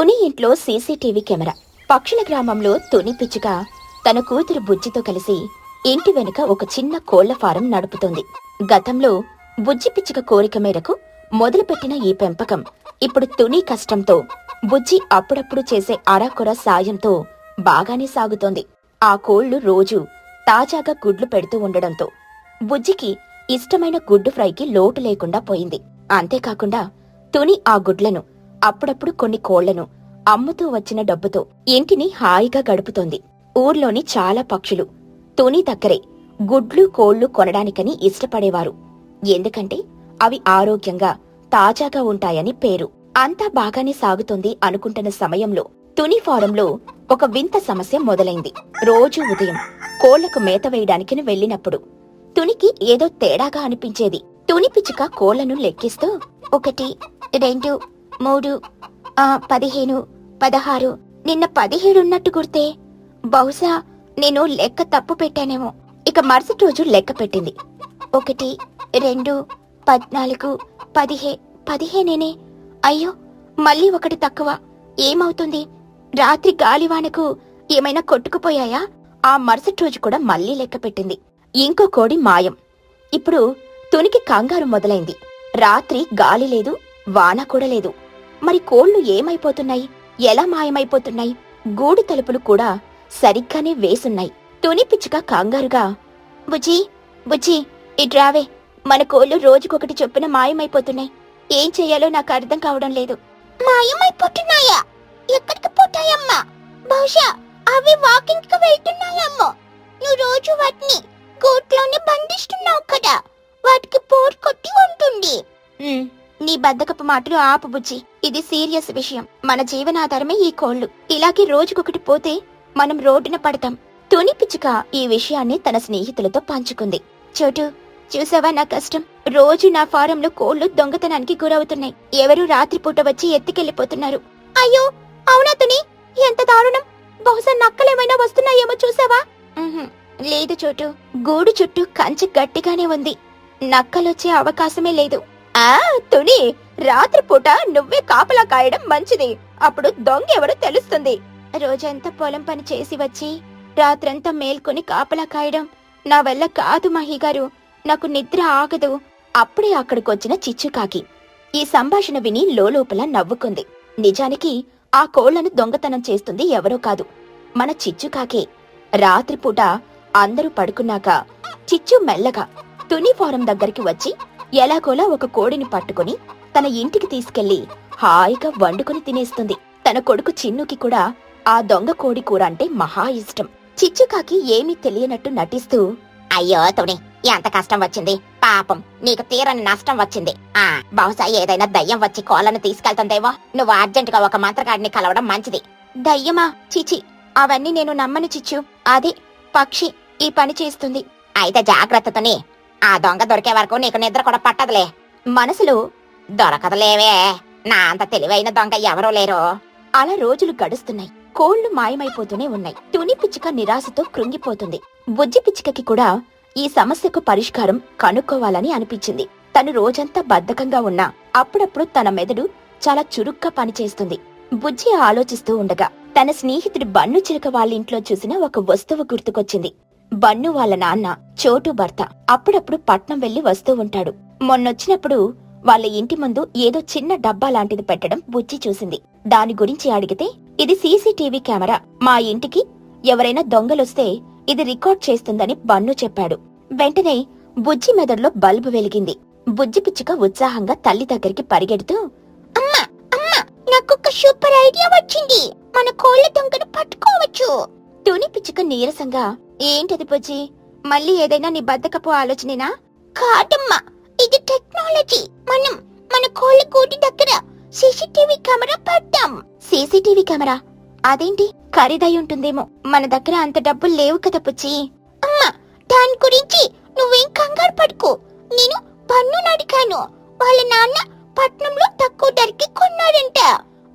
తుని ఇంట్లో CCTV camera. పక్షుల గ్రామంలో తుని పిచ్చుక తన కూతురు బుజ్జితో కలిసి ఇంటి వెనుక ఒక చిన్న కోళ్ళ ఫారం నడుపుతోంది. గతంలో బుజ్జి పిచ్చుక కోరిక మేరకు మొదలుపెట్టిన ఈ పెంపకం ఇప్పుడు తుని కష్టంతో బుజ్జి అప్పుడప్పుడు చేసే అరాకొర సాయంతో బాగానే సాగుతోంది. ఆ కోళ్ళు రోజు తాజాగా గుడ్లు పెడుతూ ఉండడంతో బుజ్జికి ఇష్టమైన గుడ్డు ఫ్రైకి లోటు లేకుండా పోయింది. అంతేకాకుండా తుని ఆ గుడ్లను అప్పుడప్పుడు కొన్ని కోళ్ళను అమ్ముతూ వచ్చిన డబ్బుతో ఇంటిని హాయిగా గడుపుతోంది. ఊర్లోని చాలా పక్షులు తుని దగ్గరే గుడ్లు కోళ్ళు కొనడానికని ఇష్టపడేవారు. ఎందుకంటే అవి ఆరోగ్యంగా తాజాగా ఉంటాయని పేరు. అంతా బాగానే సాగుతోంది అనుకుంటున్న సమయంలో తుని ఫారంలో ఒక వింత సమస్య మొదలైంది. రోజు ఉదయం కోళ్ళకు మేత వేయడానికి వెళ్ళినప్పుడు తునికి ఏదో తేడాగా అనిపించేది. తుని పిచ్చుక కోళ్ళను లెక్కిస్తూ ఒకటి రెండు మూడు ఆ పదిహేను పదహారు నిన్న పదిహేడున్నట్టు గుర్తే బహుశా నేను లెక్క తప్పు పెట్టానేమో. ఇక మరుసటి రోజు లెక్క పెట్టింది. ఒకటి రెండు పద్నాలుగు పదిహే పదిహేనేనే? అయ్యో మళ్ళీ ఒకటి తక్కువ. ఏమవుతుంది? రాత్రి గాలివానకు ఏమైనా కొట్టుకుపోయాయా? ఆ మరుసటి రోజు కూడా మళ్ళీ లెక్క పెట్టింది. ఇంకో కోడి మాయం. ఇప్పుడు తునికి కంగారు మొదలైంది. రాత్రి గాలి లేదు వాన కూడా లేదు. మరి కోళ్ళు ఏమైపోతున్నాయి? ఎలా మాయమైపోతున్నాయి? గూడు తలుపులు కూడా సరిగ్గానే వేసున్నాయి. తుని పిచ్చుక కంగారుగా బుజ్జి బుజ్జి ఇట్రావే మన కోళ్ళు రోజుకొకటి చొప్పున మాయమైపోతున్నాయి. ఏం చెయ్యాలో నాకు అర్థం కావడం లేదు. మాయమైపోతున్నాయా? ఎక్కడికి పోతాయమ్మా? బహుశా అవి వాకింగ్కి వెళ్తున్నాయమ్మో. నువ్వు రోజు వాటిని కోట్లోనే బంధిస్తున్నావు కదా. వాటికి పోర్ కొట్టి ఉంటుంది. నీ బద్దకపు మాటలు ఆపు బుజ్జి. ఇది సీరియస్ విషయం. మన జీవనాధారమే ఈ కోళ్ళు ఇలాగే రోజుకొకటి పోతే మనం రోడ్డున పడతాం. తుని పిచ్చుక ఈ విషయాన్ని తన స్నేహితులతో పంచుకుంది. చోటు చూసావా నా కష్టం? రోజు నా ఫారంలో కోళ్ళు దొంగతనానికి గురవుతున్నాయి. ఎవరు రాత్రిపూట వచ్చి ఎత్తుకెళ్ళిపోతున్నారు అయ్యో! అవునా తుని? ఎంత దారుణం! బహుశా నక్కలేమైనా వస్తున్నాయేమో చూసావా? లేదు చోటు. గూడు చుట్టూ కంచె గట్టిగానే ఉంది. నక్కలొచ్చే అవకాశమే లేదు. ఆ తుని రాత్రిపూట నువ్వే కాపలా కాయడం మంచిది. అప్పుడు దొంగ ఎవరో తెలుస్తుంది. రోజంతా పొలం పని చేసి వచ్చి రాత్రంతా మేల్కొని కాపలా కాయడం నా వల్ల కాదు మహిగారు నాకు నిద్ర ఆగదు. అప్పుడే అక్కడికొచ్చిన చిచ్చుకాకి. ఈ సంభాషణ విని లోలోపల నవ్వుకుంది. నిజానికి ఆ కోళ్ళను దొంగతనం చేస్తుంది ఎవరో కాదు. మన చిచ్చుకాకే. రాత్రిపూట అందరూ పడుకున్నాక చిచ్చు మెల్లగా తుని ఫారం దగ్గరికి వచ్చి ఎలాగోలా ఒక కోడిని పట్టుకుని తన ఇంటికి తీసుకెళ్ళి హాయిగా వండుకొని తినేస్తుంది. తన కొడుకు చిన్నుకి కూడా ఆ దొంగ కోడి కూర అంటే మహా ఇష్టం. చిచ్చుకాకి ఏమీ తెలియనట్టు నటిస్తూ అయ్యో తుని ఎంత కష్టం వచ్చింది. పాపం నీకు తీరని నష్టం వచ్చింది. ఆ బహుశా ఏదైనా దయ్యం వచ్చి కోళ్ళను తీసుకెళ్తుందేవో నువ్వు అర్జెంటుగా ఒక మంత్రగాడిని కలవడం మంచిది. దయ్యమా? చిచి అవన్నీ నేను నమ్మని చిచ్చు. అది పక్షి ఈ పని చేస్తుంది. అయితే జాగ్రత్తతోనే ఆ దొంగ దొరికే వరకు నీకు నిద్ర కూడా పట్టదులే. మనసులో దొరకదులేవే. నా అంత తెలివైన దొంగ ఎవరూ లేరు. అలా రోజులు గడుస్తున్నాయి. కోళ్ళు మాయమైపోతూనే ఉన్నాయి. తుని పిచ్చుక నిరాశతో కృంగిపోతుంది. బుజ్జి పిచ్చుకకి కూడా ఈ సమస్యకు పరిష్కారం కనుక్కోవాలని అనిపించింది. తను రోజంతా బద్ధకంగా ఉన్నా అప్పుడప్పుడు తన మెదడు చాలా చురుగ్గా పనిచేస్తుంది. బుజ్జి ఆలోచిస్తూ ఉండగా తన స్నేహితుడి బన్ను చిలుక వాళ్ళ ఇంట్లో చూసిన ఒక వస్తువు గుర్తుకొచ్చింది. బన్ను వాళ్ళ నాన్న చోటు భర్త. అప్పుడప్పుడు పట్నం వెళ్ళి వస్తూ ఉంటాడు. మొన్నొచ్చినప్పుడు వాళ్ళ ఇంటి ముందు ఏదో చిన్న డబ్బా లాంటిది పెట్టడం బుజ్జి చూసింది. దాని గురించి అడిగితే ఇది సీసీటీవీ కెమెరా. మా ఇంటికి ఎవరైనా దొంగలొస్తే ఇది రికార్డ్ చేస్తుందని బన్ను చెప్పాడు. వెంటనే బుజ్జి మెదడులో బల్బు వెలిగింది. బుజ్జి పిచ్చుక ఉత్సాహంగా తల్లి దగ్గరికి పరిగెడుతూ అమ్మా అమ్మా నాకొక సూపర్ ఐడియా వచ్చింది. మన కోళ్ళ దొంగను పట్టుకోవచ్చు. తుని పిచ్చుక నీరసంగా ఏంటది బుజ్జి? మళ్ళీ ఏదైనా నీ బద్దకపు ఆలోచనేనా? కాదమ్మా ఇది టెక్నాలజీ మనం మన కోళ్ళ కోటి దగ్గర సీసీటీవీ కెమెరా పడ్డాం సీసీటీవీ కెమెరా? అదేంటి? ఖరీదై ఉంటుందేమో. మన దగ్గర అంత డబ్బులు లేవు కదా పుచ్చి అమ్మా దాని గురించి నువ్వేం కంగారు పడుకో. నేను పన్ను అడిగాను. వాళ్ళ నాన్న పట్నంలో తక్కువ ధరకి కొన్నాడంట.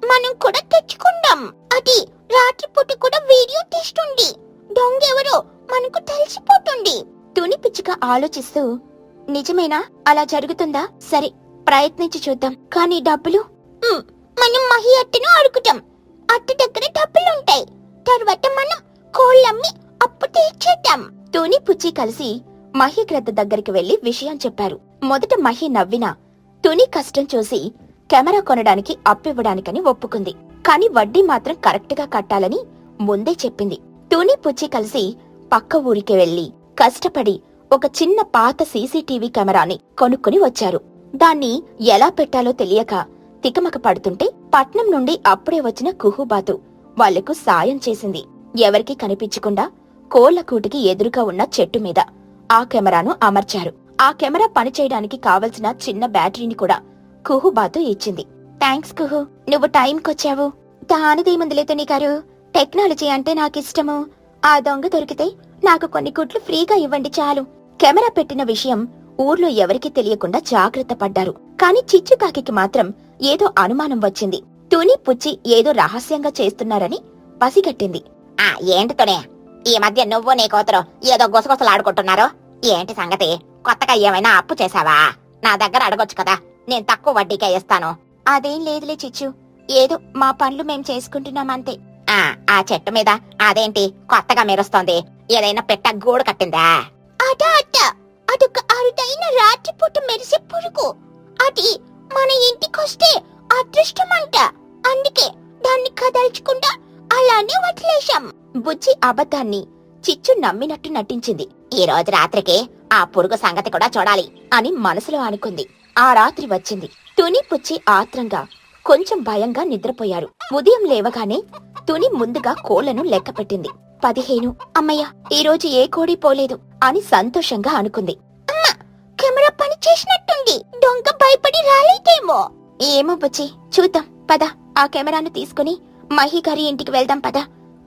మనం కూడా తెచ్చుకుందాం. అది రాత్రిపూట కూడా వీడియో తీస్తుంది. దొంగెవరో మనకు తెలిసిపోతుంది. తుని పిచ్చిక ఆలోచిస్తూ నిజమేనా? అలా జరుగుతుందా? సరే ప్రయత్నించి చూద్దాం. కానీ డబ్బులు? మనం మహి అట్టను అడుగుతాం. అట్టు దగ్గర డబ్బులుంటాయి. తర్వాత మనం కోళ్ళమ్మి అప్పు తీర్చేద్దాం. తుని పుచ్చి కలిసి మహి మహిగ్రద్ద దగ్గరికి వెళ్ళి విషయం చెప్పారు. మొదట మహి నవ్వినా తుని కష్టం చూసి కెమెరా కొనడానికి అప్పివ్వడానికని ఒప్పుకుంది. కాని వడ్డీ మాత్రం కరెక్ట్గా కట్టాలని ముందే చెప్పింది. తుని పుచ్చి కలిసి పక్క ఊరికి వెళ్ళి కష్టపడి ఒక చిన్న పాత సీసీటీవీ కెమెరాని కొనుక్కుని వచ్చారు. దాన్ని ఎలా పెట్టాలో తెలియక తికమక పడుతుంటే పట్నం నుండి అప్పుడే వచ్చిన కుహుబాతు వాళ్ళకు సాయం చేసింది. ఎవరికీ కనిపించకుండా కోళ్ళకూటికి ఎదురుగా ఉన్న చెట్టు మీద ఆ కెమెరాను అమర్చారు. ఆ కెమెరా పనిచేయడానికి కావలసిన చిన్న బ్యాటరీని కూడా కుహుబాతు ఇచ్చింది. థ్యాంక్స్ కుహు నువ్వు టైంకొచ్చావు. దానిదేముందిలే నీ గారు టెక్నాలజీ అంటే నాకిష్టము. ఆ దొంగ దొరికితే నాకు కొన్ని గుడ్లు ఫ్రీగా ఇవ్వండి చాలు. కెమెరా పెట్టిన విషయం ఊర్లో ఎవరికీ తెలియకుండా జాగ్రత్త పడ్డారు. కాని చిచ్చుకాకి మాత్రం ఏదో అనుమానం వచ్చింది. తుని పుచ్చి ఏదో రహస్యంగా చేస్తున్నారని పసిగట్టింది. ఆ ఏంటి తునే? ఈ మధ్య నువ్వు నీ కూతురు ఏదో గుసగుసలాడుకుంటున్నారో? ఏంటి సంగతి? కొత్తగా ఏమైనా అప్పు చేశావా? నా దగ్గర అడగొచ్చు కదా. నేను తక్కువ వడ్డీకే ఇస్తాను. అదేం లేదులే చిచ్చు. ఏదో మా పనులు మేం చేసుకుంటున్నామంతే ఆ ఆ చెట్టు మీద అదేంటి కొత్తగా మెరుస్తోంది ఏదైనా పెట్ట గూడు కట్టిందా? అట అట అదొక అరుదైన రాత్రిపూట మెరిసే పురుగు. అది మన ఇంటికొస్తే అదృష్టమంట. అందుకే దాన్ని కదల్చకుండా అలానే వదిలేశాం. బుజ్జి అబద్ధాన్ని చిచ్చు నమ్మినట్టు నటించింది. ఈ రోజు రాత్రికి ఆ పురుగు సంగతి కూడా చూడాలి అని మనసులో అనుకుంది. ఆ రాత్రి వచ్చింది. తుని పుచ్చి ఆత్రంగా కొంచెం భయంగా నిద్రపోయారు ఉదయం లేవగానే తుని ముందుగా కోళ్ళను లెక్కపెట్టింది. పదిహేను అమ్మయ్య ఈ రోజు ఏ కోడి పోలేదు అని సంతోషంగా అనుకుంది. అమ్మా కెమెరా పని చేసినట్టుంది. దొంగ భయపడి రాలేదేమో. ఏమో బుచ్చి చూద్దాం పద. ఆ కెమెరాను తీసుకుని మహి గారి ఇంటికి వెళ్దాం పద.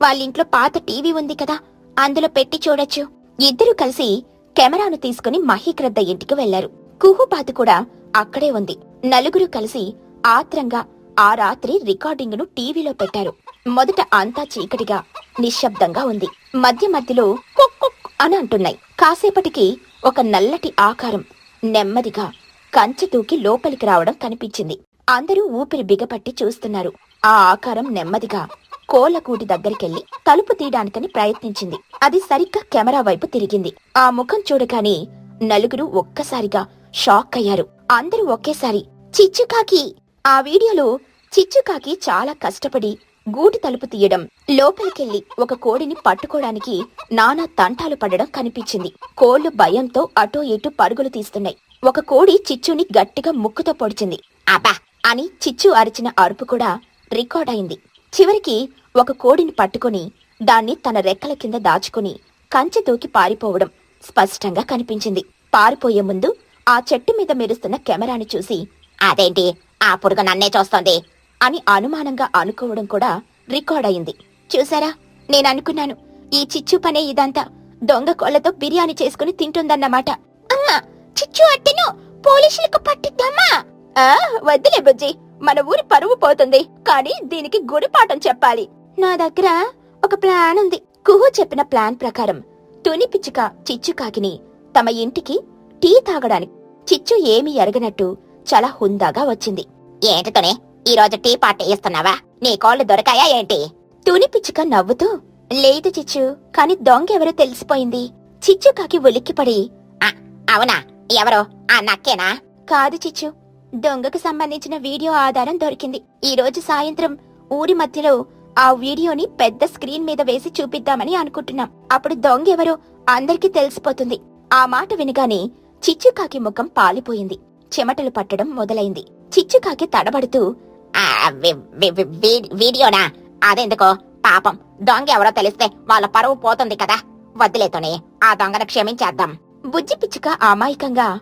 వాళ్ళింట్లో పాత టీవీ ఉంది కదా అందులో పెట్టి చూడొచ్చు. ఇద్దరు కలిసి కెమెరాను తీసుకుని మహిగ్రద్ద ఇంటికి వెళ్ళారు. కుహుబాతు కూడా అక్కడే ఉంది. నలుగురు కలిసి ఆత్రంగా ఆ రాత్రి రికార్డింగును టీవీలో పెట్టారు. మొదట అంతా చీకటిగా నిశ్శబ్దంగా ఉంది. మధ్య మధ్యలో కుక్ అని అంటున్నాయి. కాసేపటికి ఒక నల్లటి ఆకారం నెమ్మదిగా కంచె తూకి లోపలికి రావడం కనిపించింది. అందరూ ఊపిరి బిగపట్టి చూస్తున్నారు. ఆ ఆకారం నెమ్మదిగా కోలకూటి దగ్గరికెళ్ళి తలుపు తీయడానికని ప్రయత్నించింది. అది సరిగ్గా కెమెరా వైపు తిరిగింది. ఆ ముఖం చూడగానే నలుగురు ఒక్కసారిగా షాక్ అయ్యారు. అందరూ ఒకేసారి చిచ్చుకాకి! ఆ వీడియోలో చిచ్చుకాకి చాలా కష్టపడి గూటి తలుపు తీయడం లోపలికెళ్ళి ఒక కోడిని పట్టుకోవడానికి నానా తంటాలు పడడం కనిపించింది. కోళ్ళు భయంతో అటో ఇటు పరుగులు తీస్తున్నాయి. ఒక కోడి చిచ్చుని గట్టిగా ముక్కుతో పొడిచింది. అబా అని చిచ్చు అరిచిన అరుపు కూడా రికార్డ్ అయింది. చివరికి ఒక కోడిని పట్టుకుని దాన్ని తన రెక్కల కింద దాచుకుని కంచె తూకి పారిపోవడం స్పష్టంగా కనిపించింది. పారిపోయే ముందు ఆ చెట్టు మీద మెరుస్తున్న కెమెరాని చూసి అదేంటి? ఆ పురుగు నన్నే చూస్తోంది. అని అనుమానంగా అనుకోవడం కూడా రికార్డ్ అయింది. చూసారా? నేను అనుకున్నాను ఈ చిచ్చు పనే ఇదంతా. దొంగ కోళ్ళతో బిర్యానీ చేసుకుని తింటుందన్నమాట. అమ్మా చిచ్చు అట్టెను పోలీసులకు పట్టిద్దామా వద్దులే బుజ్జి మన ఊరి పరువు పోతుంది కానీ దీనికి గుడిపాఠం చెప్పాలి. నా దగ్గర ఒక ప్లాన్ ఉంది. కుహు చెప్పిన ప్లాన్ ప్రకారం తుని పిచ్చుక చిచ్చు కాకిని తమ ఇంటికి టీ తాగడానికి. చిచ్చు ఏమీ ఎరగనట్టు చాలా హుందాగా వచ్చింది. ఏంటి ఈ రోజు టీ పార్టీ ఇస్తున్నావా? నీ కోళ్ళు దొరికాయా ఏంటి? తుని పిచ్చుక నవ్వుతూ లేదు చిచ్చు కాని దొంగ ఎవరో తెలిసిపోయింది. చిచ్చు కాకి ఉలిక్కిపడి అవునా? ఎవరు? ఆ నక్కేనా? కాదు చిచ్చు దొంగకు సంబంధించిన వీడియో ఆధారం దొరికింది. ఈ రోజు సాయంత్రం ఊరి మధ్యలో ఆ వీడియోని పెద్ద స్క్రీన్ మీద వేసి చూపిద్దామని అనుకుంటున్నాం. అప్పుడు దొంగ ఎవరో అందరికీ తెలిసిపోతుంది. ఆ మాట వినగానే చిచ్చుకాకి ముఖం పాలిపోయింది. చెమటలు పట్టడం మొదలైంది. చిచ్చుకాకి తడబడుతూ వీడియోనా? అదెందుకో? పాపం. దొంగ ఎవరో తెలిస్తే వాళ్ళ పరువు పోతుంది కదా. వదిలేతోనే ఆ దొంగను క్షమించేద్దాం. బుజ్జి పిచ్చుక అమాయకంగా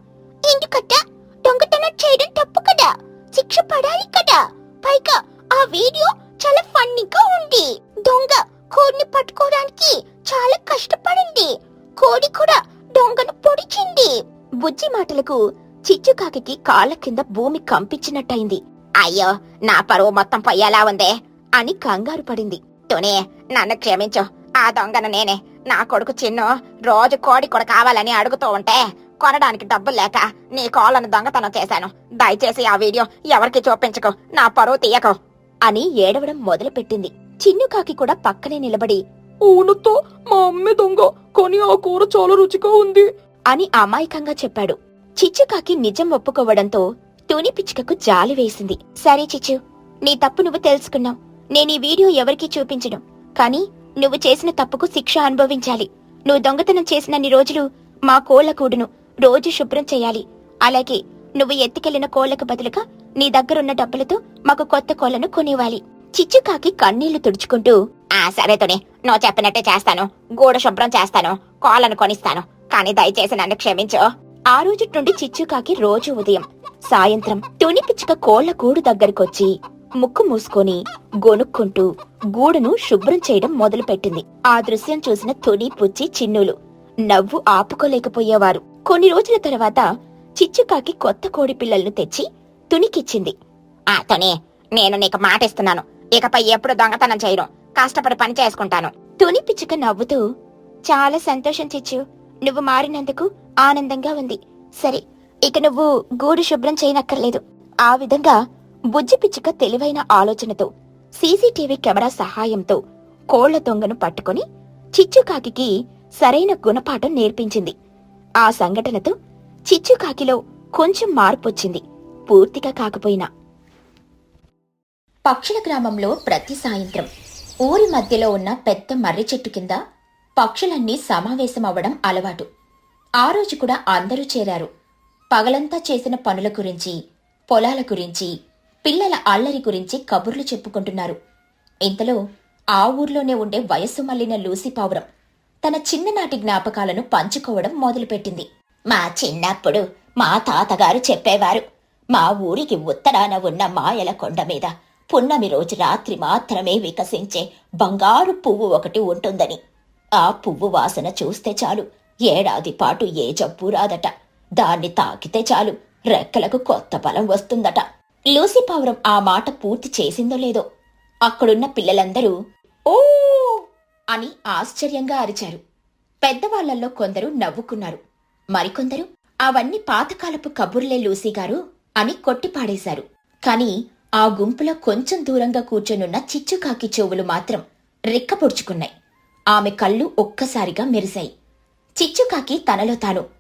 ఎందుకట్టా దొంగతనం చేయడం తప్పు కదా? శిక్ష పడాలి కదా? పైగా ఆ వీడియో చాలా ఫన్నీగా ఉంది. దొంగ కోడిని పట్టుకోవడానికి చాలా కష్టపడింది. కోడి కూడా దొంగను పొడిచింది. బుజ్జి మాటలకు చిచ్చుకాకి కాళ్ళ కింద భూమి కంపించినట్టయింది. అయ్యో నా పరువు మొత్తం పొయ్యేలా ఉందే అని కంగారు పడింది. తునే నన్ను క్షమించు. ఆ దొంగను నేనే. నా కొడుకు చిన్ను రోజు కోడి కూడా కావాలని అడుగుతూ ఉంటే కొనడానికి డబ్బులు లేక నీ కోళ్ళను దొంగతనం చేశాను. దయచేసి ఆ వీడియో ఎవరికి చూపించకు. నా పరువు తీయకు అని ఏడవడం మొదలుపెట్టింది. చిన్నుకాకి కూడా పక్కనే నిలబడి ఊనుతో మా అమ్మే దొంగ కొని ఆ కూర చాలా రుచిగా ఉంది అని అమాయకంగా చెప్పాడు. చిచ్చుకాకి నిజం ఒప్పుకోవడంతో తుని పిచ్చుకకు జాలి వేసింది. సరే చిచ్చు నీ తప్పు నువ్వు తెలుసుకున్నావు. నేను ఈ వీడియో ఎవరికీ చూపించను. కానీ నువ్వు చేసిన తప్పుకు శిక్ష అనుభవించాలి. నువ్వు దొంగతనం చేసినన్ని రోజులు మా కోళ్ళ కూడును రోజు శుభ్రం చేయాలి. అలాగే నువ్వు ఎత్తుకెళ్ళిన కోళ్ళకు బదులుగా నీ దగ్గరున్న డబ్బులతో మాకు కొత్త కోళ్ళను కొనివ్వాలి. చిచ్చుకాకి కన్నీళ్ళు తుడుచుకుంటూ ఆ సరే తుని నువ్వు చెప్పినట్టే చేస్తాను. గూడ శుభ్రం చేస్తాను. కోళ్ళను కొనిస్తాను. కానీ దయచేసి నన్ను క్షమించు. ఆ రోజు నుండి చిచ్చుకాకి రోజు ఉదయం సాయంత్రం తుని పిచ్చుక కోళ్ళ గూడు దగ్గరకొచ్చి ముక్కు మూసుకొని గొనుక్కుంటూ గూడును శుభ్రం చేయడం మొదలుపెట్టింది. ఆ దృశ్యం చూసిన తుని పుచ్చి చిన్నులు నవ్వు ఆపుకోలేకపోయేవారు. కొన్ని రోజుల తర్వాత చిచ్చుకాకి కొత్త కోడి పిల్లలను తెచ్చి తునికిచ్చింది. ఆ తుని నేను నీకు మాట ఇస్తున్నాను ఇకపై ఎప్పుడు దొంగతనం చేయను. కష్టపడి పని చేసుకుంటాను. తుని పిచ్చుక నవ్వుతూ చాలా సంతోషం చిచ్చు. నువ్వు మారినందుకు ఆనందంగా ఉంది. సరే ఇక నువ్వు గూడు శుభ్రం చేయనక్కర్లేదు. ఆ విధంగా బుజ్జి పిచ్చుక తెలివైన ఆలోచనతో సీసీటీవీ కెమెరా సహాయంతో కోళ్ళ దొంగను పట్టుకొని చిచ్చుకాకి సరైన గుణపాఠం నేర్పించింది. ఆ సంఘటనతో చిచ్చుకాకిలో కొంచెం మార్పొచ్చింది. పూర్తిగా కాకపోయినా. పక్షుల గ్రామంలో ప్రతి సాయంత్రం ఊరి మధ్యలో ఉన్న పెద్ద మర్రి చెట్టు కింద పక్షులన్నీ సమావేశమవ్వడం అలవాటు. ఆ రోజు కూడా అందరూ చేరారు. పగలంతా చేసిన పనుల గురించి పొలాల గురించి పిల్లల అల్లరి గురించి కబుర్లు చెప్పుకుంటున్నారు. ఇంతలో ఆ ఊర్లోనే ఉండే వయస్సు మళ్ళిన లూసి పావురం తన చిన్ననాటి జ్ఞాపకాలను పంచుకోవడం మొదలుపెట్టింది. మా చిన్నప్పుడు మా తాతగారు చెప్పేవారు మా ఊరికి ఉత్తరాన ఉన్న మాయల కొండ మీద పున్నమి రోజు రాత్రి మాత్రమే వికసించే బంగారు పువ్వు ఒకటి ఉంటుందని. ఆ పువ్వు వాసన చూస్తే చాలు ఏడాది పాటు ఏ జబ్బు రాదట. దాన్ని తాకితే చాలు. రెక్కలకు కొత్త బలం వస్తుందట. లూసీ పావురం ఆ మాట పూర్తి చేసిందో లేదో. అక్కడున్న పిల్లలందరూ ఓ! అని ఆశ్చర్యంగా అరిచారు. పెద్దవాళ్ళల్లో కొందరు నవ్వుకున్నారు. మరికొందరు అవన్నీ పాతకాలపు కబుర్లే లూసీ గారు అని కొట్టిపాడేశారు. కాని ఆ గుంపులో కొంచెం దూరంగా కూర్చొనున్న చిచ్చుకాకి చెవులు మాత్రం రిక్కపొడుచుకున్నాయి. ఆమె కళ్ళు ఒక్కసారిగా మెరిశాయి. చిచ్చుకాకి తనలో తాను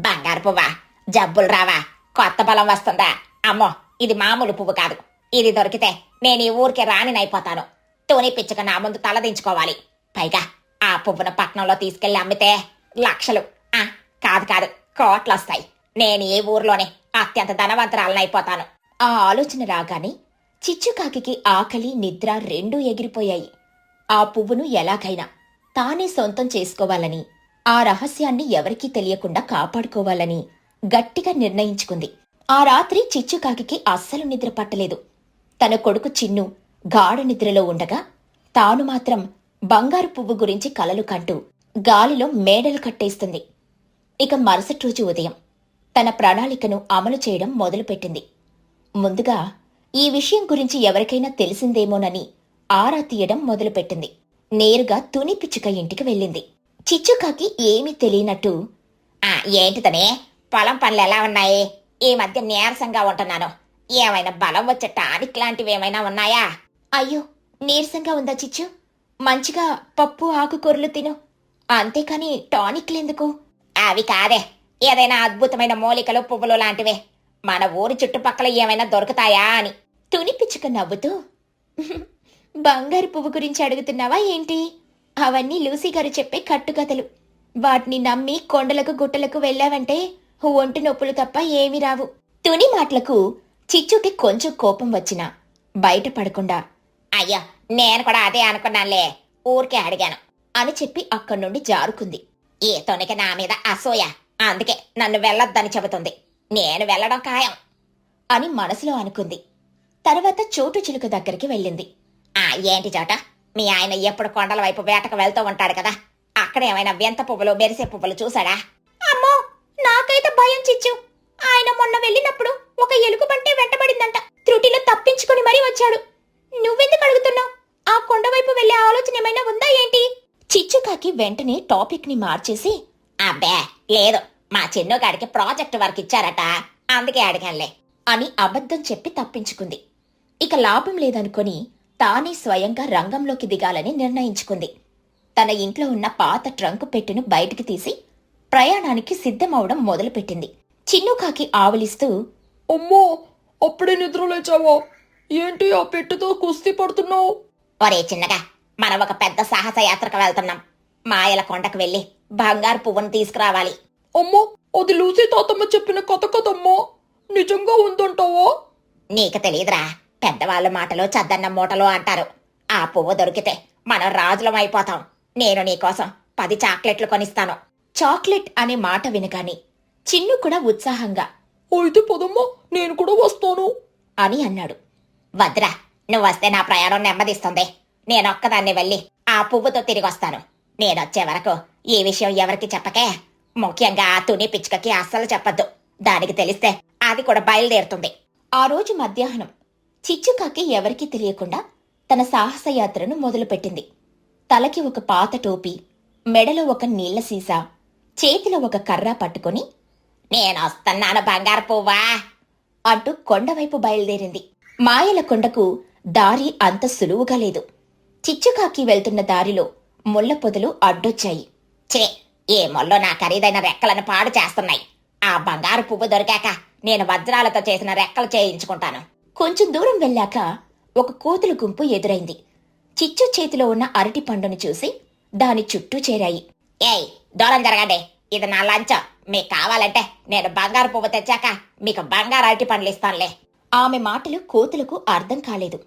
బంగారు పువ్వా? జబ్బులు రావా? కొత్త బలం వస్తుందా? అమ్మో ఇది మామూలు పువ్వు కాదు. ఇది దొరికితే నేను ఈ ఊరికి రానినైపోతాను తోని పిచ్చుక నా ముందు తలదించుకోవాలి పైగా ఆ పువ్వును పట్నంలో తీసుకెళ్ళి అమ్మితే లక్షలు. ఆ కాదు కాదు కోట్లు వస్తాయి నేను ఈ ఊర్లోనే అత్యంత ధనవంతరాలనైపోతాను. ఆ ఆలోచన రాగానే చిచ్చుకాకి ఆకలి నిద్ర రెండూ ఎగిరిపోయాయి. ఆ పువ్వును ఎలాగైనా తానే సొంతం చేసుకోవాలని ఆ రహస్యాన్ని ఎవరికీ తెలియకుండా కాపాడుకోవాలని గట్టిగా నిర్ణయించుకుంది. ఆ రాత్రి చిచ్చుకాకి అస్సలు నిద్ర పట్టలేదు. తన కొడుకు చిన్ను గాఢ నిద్రలో ఉండగా తాను మాత్రం బంగారు పువ్వు గురించి కలలు కంటూ గాలిలో మేడలు కట్టేస్తుంది. ఇక మరుసటి రోజు ఉదయం తన ప్రణాళికను అమలు చేయడం మొదలుపెట్టింది. ముందుగా ఈ విషయం గురించి ఎవరికైనా తెలిసిందేమోనని ఆరా తీయడం మొదలుపెట్టింది. నేరుగా తుని పిచ్చుక ఇంటికి వెళ్ళింది. చిచ్చుకాకి ఏమీ తెలియనట్టు. ఏంటి తనే? పొలం పనులు ఎలా ఉన్నాయి? ఈ మధ్య నీరసంగా ఉంటున్నాను. ఏమైనా బలం వచ్చే టానిక్ లాంటివి ఏమైనా ఉన్నాయా? అయ్యో నీరసంగా ఉందా చిచ్చు? మంచిగా పప్పు ఆకుకూరలు తిను. అంతేకాని టానిక్లెందుకు అవి కాదే. ఏదైనా అద్భుతమైన మూలికలు పువ్వులు లాంటివే. మన ఊరి చుట్టుపక్కల ఏమైనా దొరుకుతాయా అని. తుని పిచ్చుక నవ్వుతూ బంగారు పువ్వు గురించి అడుగుతున్నావా ఏంటి? అవన్నీ లూసీ గారు చెప్పే కట్టుకథలు. వాటిని నమ్మి కొండలకు గుట్టలకు వెళ్ళావంటే ఒంటి నొప్పులు తప్ప ఏమీ రావు. తుని మాటలకు చిచ్చుకి కొంచెం కోపం వచ్చినా బయటపడకుండా అయ్యా నేను కూడా అదే అనుకున్నానులే ఊరికే అడిగాను అని చెప్పి అక్కడి నుండి జారుకుంది. ఏ తొనికి నా మీద అసూయ అందుకే నన్ను వెళ్ళొద్దని చెబుతుంది. నేను వెళ్ళడం ఖాయం అని మనసులో అనుకుంది. తర్వాత చోటు చిలుక దగ్గరికి వెళ్ళింది. ఆ ఏంటి చోట మీ ఆయన ఎప్పుడు కొండల వైపు వేటకు వెళ్తూ ఉంటాడు కదా. అక్కడ ఏమైనా వింత పువ్వులు మెరిసే పువ్వులు చూసాడా అమ్మో నాకైతే భయం చిచ్చు. ఆయన మొన్న వెళ్ళినప్పుడు ఒక ఎలుగుబంటే వెంటబడిందంట. త్రుటిలో తప్పించుకుని మరీ వచ్చాడు. నువ్వెందుకు అడుగుతున్నావు? ఆ కొండవైపు వెళ్ళే ఆలోచన ఏమైనా ఉందా ఏంటి? చిచ్చుకాకి వెంటనే టాపిక్ని మార్చేసి అబ్బే లేదు మా చిన్నుగాడికి ప్రాజెక్ట్ వర్క్ ఇచ్చారట. అందుకే అడిగానులే అని అబద్ధం చెప్పి తప్పించుకుంది. ఇక లాభం లేదనుకొని తానే స్వయంగా రంగంలోకి దిగాలని నిర్ణయించుకుంది. తన ఇంట్లో ఉన్న పాత ట్రంకు పెట్టెను బయటికి తీసి ప్రయాణానికి సిద్ధమవడం మొదలుపెట్టింది. చిన్నుకాకి ఆవలిస్తూ అమ్మో అప్పుడే నిద్ర లేచావా ఏంటి ఆ పెట్టెతో కుస్తీ పడుతున్నావు? ఒరే చిన్నగా మనం ఒక పెద్ద సాహస యాత్రకు వెళ్తున్నాం. మాయల కొండకు వెళ్ళి బంగారు పువ్వును తీసుకురావాలి. అమ్మో అది లూసీ తాతమ్మ చెప్పిన కథ కదమ్మా. నిజంగా ఉందంటావా? నీకు తెలియదురా. పెద్దవాళ్ళ మాటలు చద్దన్న మూటలు అంటారు. ఆ పువ్వు దొరికితే మనం రాజులం అయిపోతాం. నేను నీకోసం పది చాక్లెట్లు కొనిస్తాను. చాక్లెట్ అనే మాట వినగానే చిన్ను కూడా ఉత్సాహంగా అయితే పదమ్మా నేను కూడా వస్తాను. అని అన్నాడు. వద్దురా నువ్వు వస్తే నా ప్రయాణం నెమ్మదిస్తుంది. నేనొక్కదాన్ని వెళ్ళి ఆ పువ్వుతో తిరిగి వస్తాను నేనొచ్చే వరకు ఈ విషయం ఎవరికి చెప్పకే? ముఖ్యంగా ఆ తుని పిచ్చుకకి అస్సలు చెప్పొద్దు. దానికి తెలిస్తే అది కూడా బయలుదేరుతుంది. ఆ రోజు మధ్యాహ్నం చిచ్చుకాకి ఎవరికీ తెలియకుండా తన సాహసయాత్రను మొదలుపెట్టింది. తలకి ఒక పాత టోపీ మెడలో ఒక నీళ్ళ సీసా చేతిలో ఒక కర్ర పట్టుకొని నేను వస్తున్నాను బంగారు పువ్వా అంటూ కొండవైపు బయలుదేరింది. మాయల కొండకు దారి అంత సులువుగా లేదు. చిచ్చుకాకి వెళ్తున్న దారిలో ముళ్ళ పొదలు అడ్డొచ్చాయి. చే ఏ మొల్లో నా ఖరీదైన రెక్కలను పాడు చేస్తున్నాయి. ఆ బంగారు పువ్వు దొరికాక నేను వజ్రాలతో చేసిన రెక్కలు చేయించుకుంటాను. కొంచెం దూరం వెళ్ళాక ఒక కోతుల గుంపు ఎదురైంది. చిచ్చు చేతిలో ఉన్న అరటి పండును చూసి దాని చుట్టూ చేరాయి. ఏయ్ దూరం జరగండి. ఇది నా లంచం. మీకు కావాలంటే నేను బంగారు పువ్వు తెచ్చాక మీకు బంగారు అరటి పండ్లు ఇస్తానులే. ఆమె మాటలు కోతులకు అర్థం కాలేదు.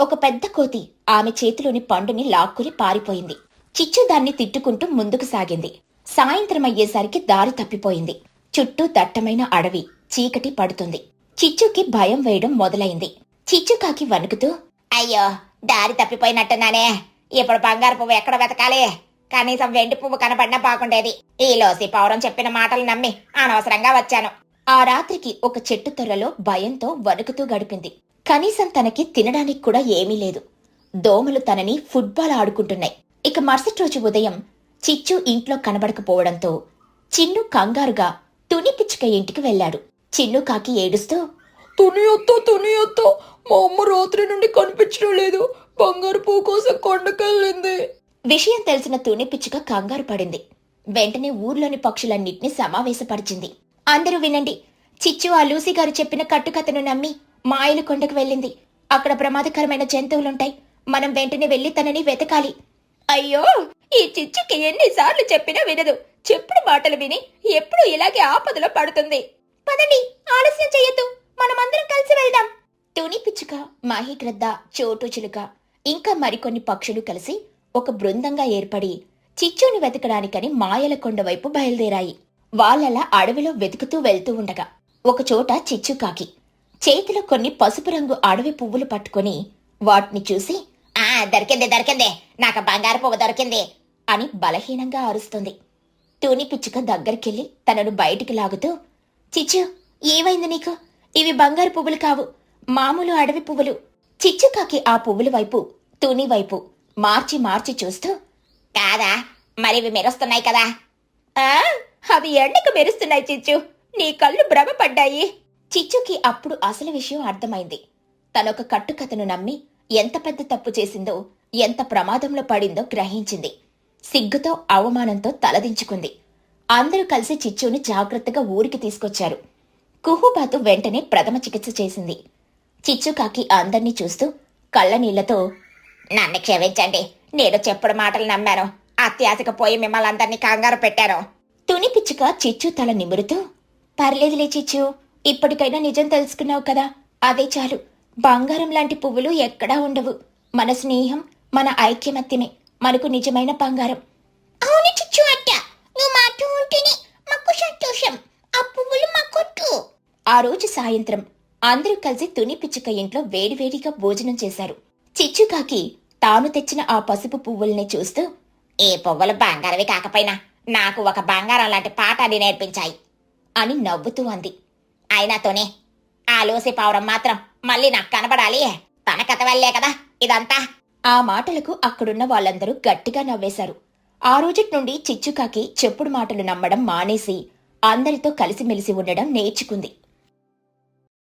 ఒక పెద్ద కోతి ఆమె చేతిలోని పండుని లాక్కుని పారిపోయింది. చిచ్చు దాన్ని తిట్టుకుంటూ ముందుకు సాగింది. సాయంత్రం అయ్యేసరికి దారి తప్పిపోయింది. చుట్టూ దట్టమైన అడవి చీకటి పడుతుంది. చిచ్చుకి భయం వేయడం మొదలైంది. చిచ్చుకాకి వణుకుతూ అయ్యో దారి తప్పిపోయినట్టున్నానే. ఇప్పుడు బంగారు పువ్వు ఎక్కడ వెతకాలి? కనీసం వెండి పువ్వు కనపడినా బాగుండేది. ఈలోసి పౌరం చెప్పిన మాటలు నమ్మి అనవసరంగా వచ్చాను. ఆ రాత్రికి ఒక చెట్టు తొర్రలో భయంతో వణుకుతూ గడిపింది. కనీసం తనకి తినడానికి కూడా ఏమీ లేదు. దోమలు తనని ఫుట్బాల్ ఆడుకుంటున్నాయి. ఇక మరుసటి రోజు ఉదయం చిచ్చు ఇంట్లో కనబడకపోవడంతో చిన్ను కంగారుగా తుని పిచ్చుక ఇంటికి వెళ్ళాడు. చిన్ను కాకి ఏడుస్తూ తునియొత్తో తునియొత్తో మా అమ్మ రాత్రి నుండి కనిపించడం లేదు. బంగారు పువ్వు కోసం కొండకెళ్ళింది. విషయం తెలిసిన తుని పిచ్చుక కంగారు పడింది. వెంటనే ఊర్లోని పక్షులన్నిటినీ సమావేశపరిచింది. అందరూ వినండి చిచ్చు ఆ లూసీ గారు చెప్పిన కట్టుకథను నమ్మి మాయలు కొండకు వెళ్ళింది. అక్కడ ప్రమాదకరమైన జంతువులుంటాయి. మనం వెంటనే వెళ్ళి తనని వెతకాలి. అయ్యో ఈ చిచ్చుకి ఎన్నిసార్లు చెప్పినా వినదు. చెప్పుడు మాటలు విని ఎప్పుడు ఇలాగే ఆపదలో పడుతుంది. పదండి ఆలస్యం చేయొద్దు. మనమందరం కలిసి వెళ్దాం. తుని పిచ్చుక మాహిగ్రద్ద చోటు చిలుక ఇంకా మరికొన్ని పక్షులు కలిసి ఒక బృందంగా ఏర్పడి చిచ్చుని వెతకడానికని మాయల కొండ వైపు బయలుదేరాయి. వాళ్ళలా అడవిలో వెతుకుతూ వెళ్తూ ఉండగా ఒకచోట చిచ్చుకాకి చేతిలో కొన్ని పసుపు రంగు అడవి పువ్వులు పట్టుకొని వాటిని చూసి ఆ దొరికింది దొరికింది. నాకు బంగారు పువ్వు దొరికింది అని బలహీనంగా అరుస్తుంది. తూని పిచ్చుక దగ్గరికెళ్ళి తనను బయటికి లాగుతూ చిచ్చు ఏమైంది నీకు? ఇవి బంగారు పువ్వులు కావు. మామూలు అడవి పువ్వులు. చిచ్చుకాకి ఆ పువ్వుల వైపు తుని వైపు మార్చి మార్చి చూస్తూ కాదా మరి ఇవి మెరుస్తున్నాయి కదా. ఆ అవి ఎండకు మెరుస్తున్నాయి చిచ్చు. నీ కళ్ళు భ్రమపడ్డాయి. చిచ్చుకి అప్పుడు అసలు విషయం అర్థమైంది. తనొక కట్టుకథను నమ్మి ఎంత పెద్ద తప్పు చేసిందో ఎంత ప్రమాదంలో పడిందో గ్రహించింది. సిగ్గుతో అవమానంతో తలదించుకుంది. అందరూ కలిసి చిచ్చుని జాగ్రత్తగా ఊరికి తీసుకొచ్చారు. కుహుబాతు వెంటనే ప్రథమ చికిత్స చేసింది. చిచ్చుకాకి అందర్నీ చూస్తూ కళ్ళ నీళ్ళతో నన్ను క్షమించండి నేను చెప్పుడు మాటలు నమ్మాను. అత్యాశకు పోయి మిమ్మల్ని అందరినీ కంగారు పెట్టాను. తుని పిచ్చుక చిచ్చు తల నిమురుతూ పర్లేదులే చిచ్చు ఇప్పటికైనా నిజం తెలుసుకున్నావు కదా. అదే చాలు. బంగారం లాంటి పువ్వులు ఎక్కడా ఉండవు. మన స్నేహం మన ఐక్యమత్యమే. మనకు నిజమైన బంగారం. అవును చిచ్చు అట్ట ఉంటేనే మాకు సంతోషం. ఆ పువ్వులు మా కొట్టు ఆ రోజు సాయంత్రం అందరూ కలిసి తుని పిచ్చుక ఇంట్లో వేడివేడిగా భోజనం చేశారు. చిచ్చుకాకి తాను తెచ్చిన ఆ పసుపు పువ్వుల్ని చూస్తూ ఏ పువ్వులు బంగారవి కాకపోయినా నాకు ఒక బంగారం లాంటి పాఠాన్ని నేర్పించాయి అని నవ్వుతూ అంది. అయినాతోనే ఆ లూసి పావురం మాత్రం మళ్ళీ నాకు కనబడాలి. తన కథ వల్లే కదా ఇదంతా. ఆ మాటలకు అక్కడున్న వాళ్ళందరూ గట్టిగా నవ్వేశారు. ఆ రోజటి నుండి చిచ్చుకాకి చెప్పుడు మాటలు నమ్మడం మానేసి అందరితో కలిసిమెలిసి ఉండడం నేర్చుకుంది.